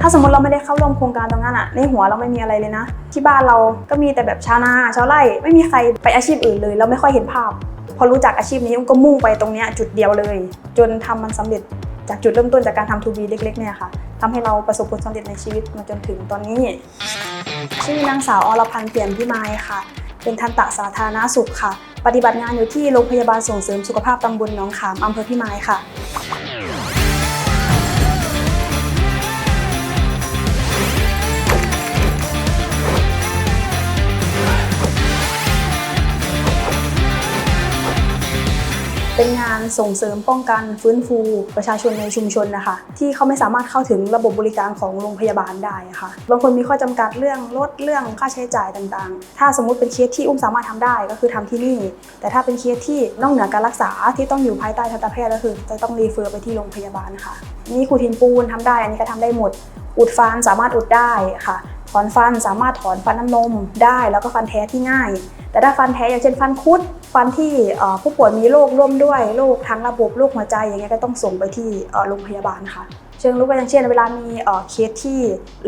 ถ้าสมมติเราไม่ได้เข้าร่วมโครงการตรงนั้นอะในหัวเราไม่มีอะไรเลยนะ ที่บ้านเราก็มีแต่แบบชาวนาชาวไร่ไม่มีใครไปอาชีพอื่นเลย เราไม่ค่อยเห็นภาพ พอรู้จักอาชีพนี้อุ้มก็มุ่งไปตรงนี้จุดเดียวเลย จนทำมันสำเร็จจากจุดเริ่มต้นจากการทำทูบีเล็กๆเนี่ยค่ะทำให้เราประสบผลสำเร็จในชีวิตมาจนถึงตอนนี้ ชื่อนางสาวอรพันธ์เปี่ยมพิมายค่ะ เป็นทันตะสาธารณสุขค่ะ ปฏิบัติงานอยู่ที่โรงพยาบาลส่งเสริมสุขภาพตำบลหนองขามอำเภอพิมายค่ะ เป็นงานส่งเสริมป้องกันฟื้นฟูประชาชนในชุมชนนะคะ ที่เขาไม่สามารถเข้าถึงระบบบริการของโรงพยาบาลได้ะค่ะบางคนมีข้อจำกัดเรื่องลดเรื่องค่าใช้จ่ายต่างๆ ถ้าสมมุติเป็นเคสที่อุ้มสามารถทำได้ก็คือทำที่นี่ แต่ถ้าเป็นเคสที่นอกเหนือการรักษาที่ต้องอยู่ภายใต้ทันตแพทย์ก็คือ จะต้องรีเฟอร์ไปที่โรงพยาบาลค่ะนี่ขูดหินปูนทำได้อันนี้ก็ทำได้หมดอุดฟันสามารถอุดได้ค่ะ ถอนฟันสามารถถอนฟันน้ำนมได้แล้วก็ฟันแท้ที่ง่าย แต่ถ้าฟันแท้อย่างเช่นฟันคุด ฟันที่ผู้ป่วยมีโรคร่วมด้วยโรคทางระบบโรคหัวใจอย่างเงี้ยก็ต้องส่งไปที่โรงพยาบาลค่ะเชิงลุกก็อย่างเช่นเวลามีเคสที่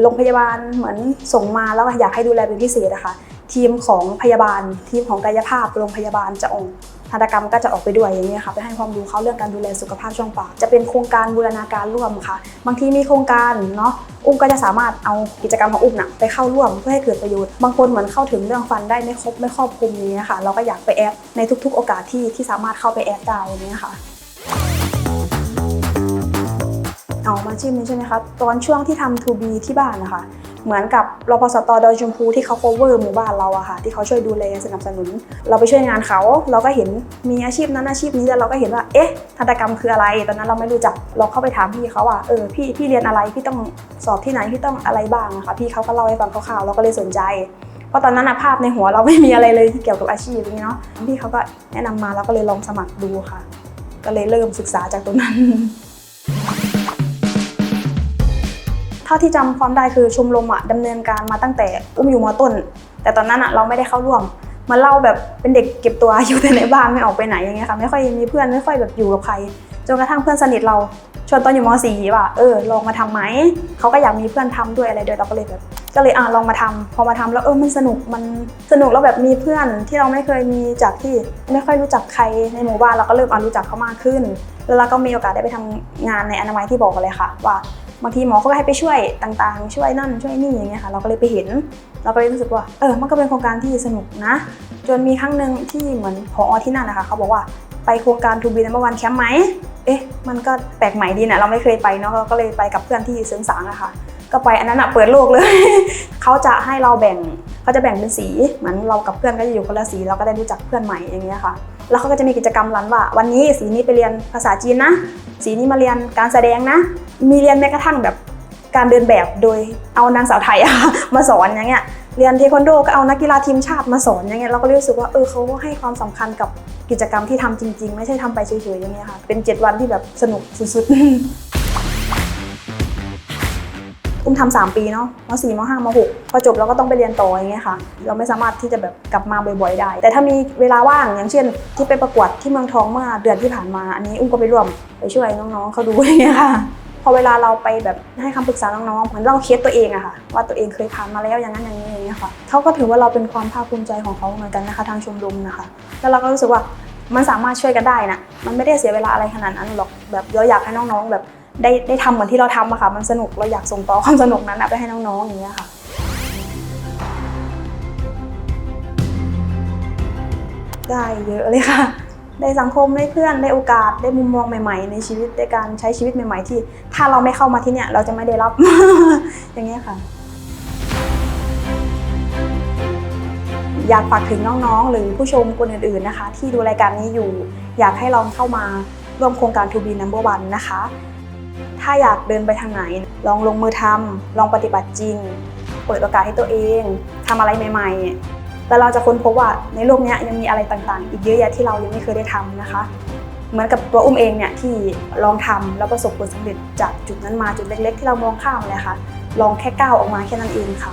โรงพยาบาลเหมือนส่งมาแล้วอยากให้ดูแลเป็นพิเศษอะคะทีมของพยาบาลทีมของกายภาพโรงพยาบาลจะออก ทันตกรรมก็จะออกไปด้วยอย่างเงี้ค่ะไปให้ความรู้เขาเรื่องการดูแลสุขภาพช่องปากจะเป็นโครงการบูรณาการร่วมค่ะ บางทีมีโครงการเนาะอุ้มก็จะสามารถเอากิจกรรมของอุ้มน่ะไปเข้าร่วมเพื่อให้เกิดประโยชน์ บางคนเหมือนเข้าถึงเรื่องฟันได้ไม่ครบไม่ครอบคลุมอย่างนี้ค่ะ เราก็อยากไปแอดในทุก ๆ โอกาสที่ที่สามารถเข้าไปแอดได้อย่างนี้ค่ะเอามาชิมนี้ใช่ไหมคะตอนช่วงที่ทำ 2B ที่บ้านนะคะ เหมือนกับรพสตดอยชมพูที่เขา cover หมู่บ้านเราอะค่ะ ที่เขาช่วยดูแลสนับสนุน เราไปช่วยงานเขา เราก็เห็นมีอาชีพนั้นอาชีพนี้แล้วเราก็เห็นว่าเอ๊ะทันตกรรมคืออะไร ตอนนั้นเราไม่รู้จักเราเข้าไปถามพี่เขาว่าเออพี่พี่เรียนอะไรพี่ต้องสอบที่ไหนพี่ต้องอะไรบ้างอะค่ะพี่เขาก็เล่าให้ฟังคร่าวๆเราก็เลยสนใจเพราะตอนนั้นอะภาพในหัวเราไม่มีอะไรเลยที่เกี่ยวกับอาชีพอย่างนี้เนาะพี่เขาก็แนะนำมาเราก็เลยลองสมัครดูค่ะ ก็เลยเริ่มศึกษาจากตรงนั้น ท่าที่จำความได้คือชมรมอะดำเนินการมาตั้งแต่อุ้มอยู่มต้น แต่ตอนนั้นอะเราไม่ได้เข้าร่วมมาเล่าแบบเป็นเด็กเก็บตัวอยู่แต่ในบ้านไม่ออกไปไหนอย่างเงี้ยค่ะไม่ค่อยมีเพื่อนไม่ค่อยแบบอยู่กับใครจนกระทั่งเพื่อนสนิทเราชวนตอนอยู่ม .4 ว่าเออลองมาทำไหมเขาก็อยากมีเพื่อนทำด้วยอะไรด้วยเราก็เลยแบบก็เลยอะลองมาทำพอมาทำแล้วเออมันสนุกมันสนุกแล้วแบบมีเพื่อนที่เราไม่เคยมีจากที่ไม่ค่อยรู้จักใครในหมู่บ้านเราก็เริ่มอะรู้จักเขามากขึ้น แล้วเราก็มีโอกาสได้ไปทำงานในอนามัยที่บอกเลยค่ะ ว่า บางทีหมอเขาก็ให้ไปช่วยต่างๆ ช่วยนั่นช่วยนี่อย่างเงี้ยค่ะ เราก็เลยไปเห็น เราก็เลยรู้สึกว่า เออ มันก็เป็นโครงการที่สนุกนะ จนมีครั้งหนึ่งที่เหมือนพออที่นั่นนะคะเขาบอกว่าไปโครงการทูบีนัมเบอร์วันแคมป์ไหม เอ๊ะ มันก็แปลกใหม่ดีนะเราไม่เคยไปเนาะ เราก็เลยไปกับเพื่อนที่เสริงสางอะค่ะ ก็ไปอันนั้นอะเปิดโลกเลย เขาจะให้เราแบ่งเขาจะแบ่งเป็นสีเหมือนเรากับเพื่อนก็จะอยู่คนละสี เราก็ได้รู้จักเพื่อนใหม่อย่างเงี้ยค่ะ แล้วเขาก็จะมีกิจกรรมรันว่า วันนี้สีนี้ไปเรียนภาษาจีนนะ สีนี้มาเรียนการแสดงนะ มีเรียนแม้กระทั่งแบบการเดินแบบโดยเอานางสาวไทยมาสอนอย่างเงี้ยเรียนเทควันโดก็เอานักกีฬาทีมชาติมาสอนอย่างเงี้ยเราก็รู้สึกว่าเออเขาให้ความสำคัญกับกิจกรรมที่ทำจริง ๆ ไม่ใช่ทำไปเฉยๆอย่างเงี้ยค่ะเป็น 7 วันที่แบบสนุกสุดๆอุ้มทำสามปีเนาะมสี่มห้ามหกพอจบเราก็ต้องไปเรียนต่ออย่างเงี้ยค่ะ เราไม่สามารถที่จะแบบกลับมาบ่อยๆได้ แต่ถ้ามีเวลาว่างอย่างเช่น ที่ไปประกวดที่เมืองทองเมื่อเดือนที่ผ่านมา อันนี้อุ้มก็ไปร่วมไปช่วยน้องๆเขาดูอย่างเงี้ยค่ะ พอเวลาเราไปแบบให้คำปรึกษาน้องๆเหมือนเราเคสตัวเองอะค่ะ ว่าตัวเองเคยผ่านมาแล้วอย่างนั้นอย่างนี้อย่างเงี้ค่ะเขาก็ถือว่าเราเป็นความภาคภูมิใจของเขาเหมือนกันนะคะทางชมรมนะคะ แล้วเราก็รู้สึกว่ามันสามารถช่วยกันได้นะมันไม่ได้เสียเวลาอะไรขนาดนั้นหรอกแบบเราอยากให้น้องๆ แบบได้ได้ทำเหมือนที่เราทำอะค่ะ มันสนุกเราอยากส่งต่อความสนุกนั้นอะไปให้น้องๆอย่างเงี้ยค่ะได้เยอะเลยค่ะ ได้สังคมได้เพื่อนได้โอกาสได้มุมมองใหม่ ๆ ในชีวิตในการใช้ชีวิตใหม่ ๆ ที่ ถ้าเราไม่เข้ามาที่เนี่ยเราจะไม่ได้รับ อย่างเงี้ยค่ะ อยากฝากถึงน้องๆ หรือผู้ชมคนอื่นๆนะคะ ที่ดูรายการนี้อยู่ อยากให้ลองเข้ามาร่วมโครงการ To be number one นะคะ ถ้าอยากเดินไปทางไหน ลองลงมือทำลองปฏิบัติจริง เปิดโอกาสให้ตัวเองทำอะไรใหม่ ๆ แล้วเราจะค้นพบว่าในโลกนี้ยังมีอะไรต่างๆ อีกเยอะแยะที่เรายังไม่เคยได้ทำนะคะ เหมือนกับตัวอุ้มเองเนี่ยที่ลองทำแล้วประสบผลสำเร็จจากจุดนั้นมาจุดเล็ก ๆ ที่เรามองข้ามเลยค่ะ ลองแค่ก้าวออกมาแค่นั้นเองค่ะ